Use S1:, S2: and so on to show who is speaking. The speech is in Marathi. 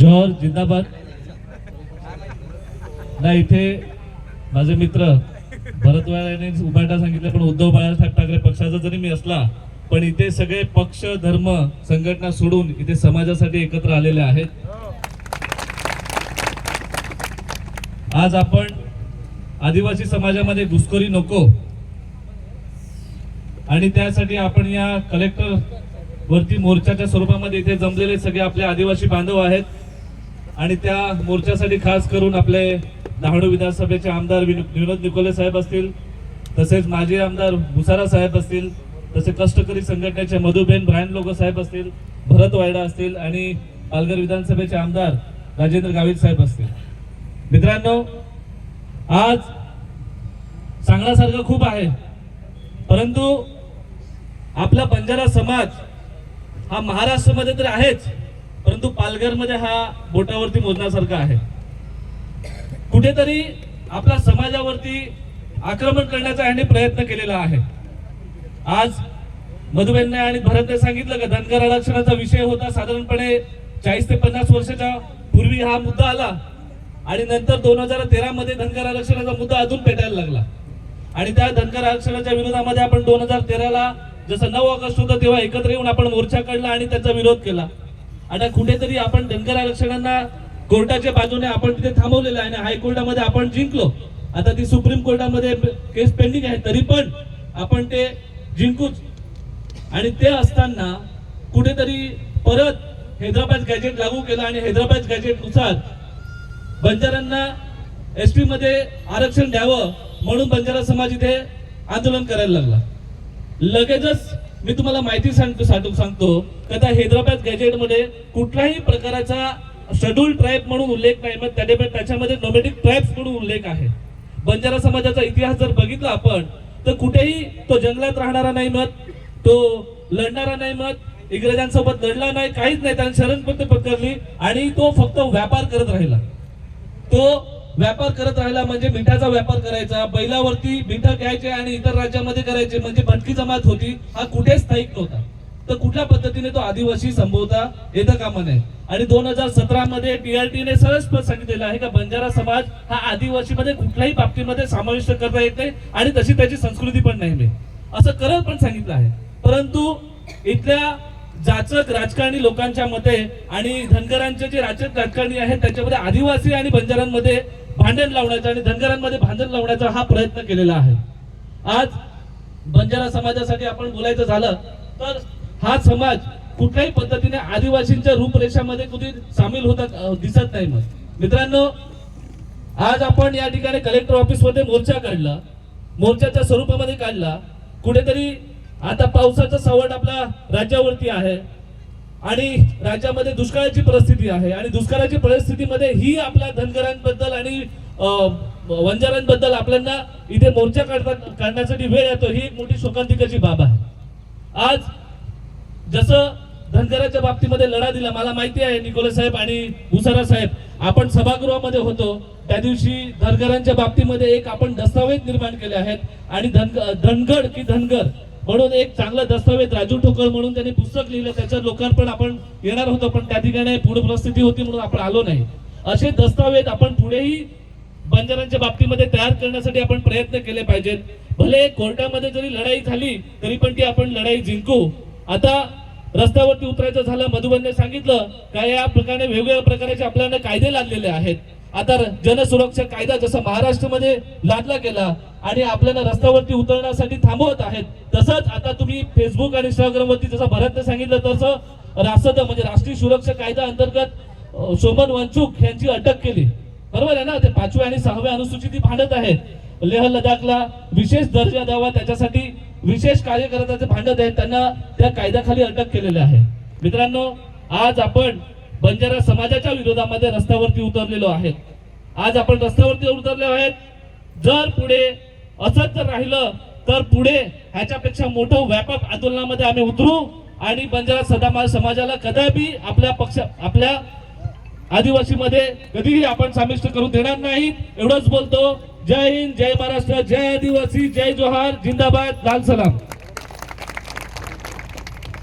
S1: जॉर्ज जिंदाबाद. नाही इथे माझे मित्र भरत यांनी उभाटा सांगितलं पण उद्धव बाळासाहेब ठाकरे पक्षाचा जरी मी असला पण इथे सगळे पक्ष धर्म संघटना सोडून इथे समाजासाठी एकत्र आलेले आहेत. आज आपण आदिवासी समाजामध्ये घुसखोरी नको आणि त्यासाठी आपण या कलेक्टर वरती मोर्चाच्या स्वरूपामध्ये इथे जमलेले सगळे आपले आदिवासी बांधव आहेत. आणि त्या मोर्चासाठी खास करून आपले डहाणू विधानसभेचे आमदार विनोद निकोले साहेब असतील तसेच माजी आमदार भुसारा साहेब असतील तसे कष्टकरी संघटनेचे मधुबेन ब्रायन लोक साहेब असतील भरत वायडा असतील आणि पालघर विधानसभेचे आमदार राजेंद्र गावित साहेब असतील. मित्रांनो आज सांगण्यासारखं खूप आहे. परंतु आपला बंजारा समाज हा महाराष्ट्रामध्ये तर आहेच परंतु पालघरमध्ये हा बोटावरती मोजण्यासारखा आहे. कुठेतरी आपल्या समाजावरती आक्रमण करण्याचा यांनी प्रयत्न केलेला आहे. आज मधुबेनने आणि भरतने सांगितलं का धनगर आरक्षणाचा विषय होता साधारणपणे चाळीस ते पन्नास वर्षाच्या पूर्वी हा मुद्दा आला आणि नंतर दोन हजार तेरा मध्ये धनगर आरक्षणाचा मुद्दा अजून पेटायला लागला. आणि त्या धनगर आरक्षणाच्या विरोधामध्ये आपण दोन हजार तेराला जसं नऊ ऑगस्ट होतं तेव्हा एकत्र येऊन आपण मोर्चा काढला आणि त्याचा विरोध केला. आणि कुठेतरी आपण धनगर आरक्षणांना कोर्टाच्या बाजूने आपण तिथे थांबवलेलं आहे आणि हायकोर्टामध्ये आपण जिंकलो. आता ती सुप्रीम कोर्टामध्ये केस पेंडिंग आहे तरी पण आपण ते जिंकूच. आणि ते असताना कुठेतरी परत हैदराबाद गॅजेट लागू केलं आणि हैदराबाद गॅजेटनुसार बंजारांना एस टी मध्ये आरक्षण द्यावं म्हणून बंजारा समाज इथे आंदोलन करायला लागला. लगेचच मी तुम्हाला माहिती सांगतो साठवून सांगतो. का त्या हैदराबाद गॅजेटमध्ये कुठल्याही प्रकाराचा शेड्यूल ट्राईब म्हणून उल्लेख नाही मग त्याच्या त्याच्यामध्ये नोमॅटिक ट्राईब्स म्हणून उल्लेख आहे. बंजारा समाजाचा इतिहास जर बघितला आपण तर कुठेही तो जंगलात राहणारा नाही मत तो लढणारा नाही मत इंग्रजांसोबत लढला नाही काहीच नाही त्याने शरण पकडली पत्करली आणि तो फक्त व्यापार करत राहिला. तो व्यापार करत राहिला म्हणजे मिठाचा व्यापार करायचा बैलावरती मिठा घ्यायचे आणि इतर राज्यामध्ये करायचे म्हणजे भटकी जमात होती हा कुठेच स्थायिक नव्हता. तर कुठल्या पद्धतीने तो आदिवासी संभवता येता कामा नये आणि दोन हजार सतरा मध्ये टीआरटीने सरळ सांगितलेलं आहे का बंजारा समाज हा आदिवासी मध्ये कुठल्याही बाबतीमध्ये समाविष्ट करता येत नाही आणि तशी त्याची संस्कृती पण नाही असं करत पण सांगितलं आहे. परंतु इथल्या जाचक राजकारणी लोकांच्या मते आणि धनगरांचे जे राजक राजकारणी आहेत त्याच्यामध्ये आदिवासी आणि बंजारांमध्ये भांडण लावण्याचा आणि धनगरांमध्ये भांडण लावण्याचा हा प्रयत्न केलेला आहे. आज बंजारा समाजासाठी आपण बोलायचं झालं तर हा समाज कुठल्याही पद्धतीने आदिवासींच्या रूपरेषामध्ये कुठे सामील होता दिसत नाही मग मित्रांनो आज आपण या ठिकाणी कलेक्टर ऑफिसमध्ये मोर्चा काढला. मोर्चाच्या स्वरूपामध्ये काढला. कुठेतरी आता पावसाचा सावट आपल्या राज्यावरती आहे. आणि राज्यामध्ये दुष्काळाची परिस्थिती आहे. आणि दुष्काळाची परिस्थितीमध्ये ही आपल्या धनगरांबद्दल आणि वंजारांबद्दल आपल्याला इथे मोर्चा काढता काढण्यासाठी वेळ येतो ही एक मोठी शोकांतिकाची बाब आहे. आज जसं धनगराच्या बाबतीमध्ये लढा दिला मला माहिती आहे निकोले साहेब आणि भुसारा साहेब आपण सभागृहामध्ये होतो. त्या दिवशी धनगरांच्या बाबतीमध्ये एक आपण दस्तावेज निर्माण केले आहेत आणि धनग धनगड की धनगर म्हणून एक चांगला दस्तावेज राजू ठोकळ म्हणून त्यांनी पुस्तक लिहिलं. त्याच्या लोकार्पण आपण येणार होतो पण त्या ठिकाणी पूर्ण परिस्थिती होती म्हणून आपण आलो नाही. असे दस्तावेज आपण पुढेही बंजारांच्या बाबतीमध्ये तयार करण्यासाठी आपण प्रयत्न केले पाहिजेत. भले कोर्टामध्ये जरी लढाई झाली तरी पण ती आपण लढाई जिंकू. आता रस्त्यावरती उतरायचं झालं मधुबनने सांगितलं का या प्रकारे वेगवेगळ्या प्रकारचे आपल्याला कायदे लागलेले आहेत. आता जनसुरक्षा कायदा जसा महाराष्ट्रामध्ये लादला गेला आणि आपल्याला रस्त्यावरती उतरण्यासाठी थांबवत आहेत तसंच आता तुम्ही फेसबुक आणि इंस्टाग्रामवरती जसं भरतने सांगितलं तसं रासद म्हणजे राष्ट्रीय सुरक्षा कायदा अंतर्गत सोमन वंचूक यांची अटक केली. बरोबर आहे ना? ते पाचव्या आणि सहाव्या अनुसूचित भांडत आहेत. लेह लडाखला विशेष दर्जा द्यावा त्याच्यासाठी विशेष कार्यकर्त्याचे भांडत आहेत. त्यांना त्या कायद्याखाली अटक केलेली आहे. मित्रांनो आज आपण बंजारा समाजाच्या विरोधामध्ये रस्त्यावरती उतरलेलो आहेत. आज आपण रस्त्यावरती उतरले आहेत. जर पुढे असंच जर राहिलं तर पुढे ह्याच्यापेक्षा मोठं व्यापक आंदोलनामध्ये आम्ही उतरू आणि बंजारा सदा समाजाला कदापि आपल्या पक्ष आपल्या आदिवासीमध्ये कधीही आपण सामिष्ट करून देणार नाही. एवढंच बोलतो. जय हिंद जय महाराष्ट्र जय आदिवासी जय जोहार जिंदाबाद लाल सलाम.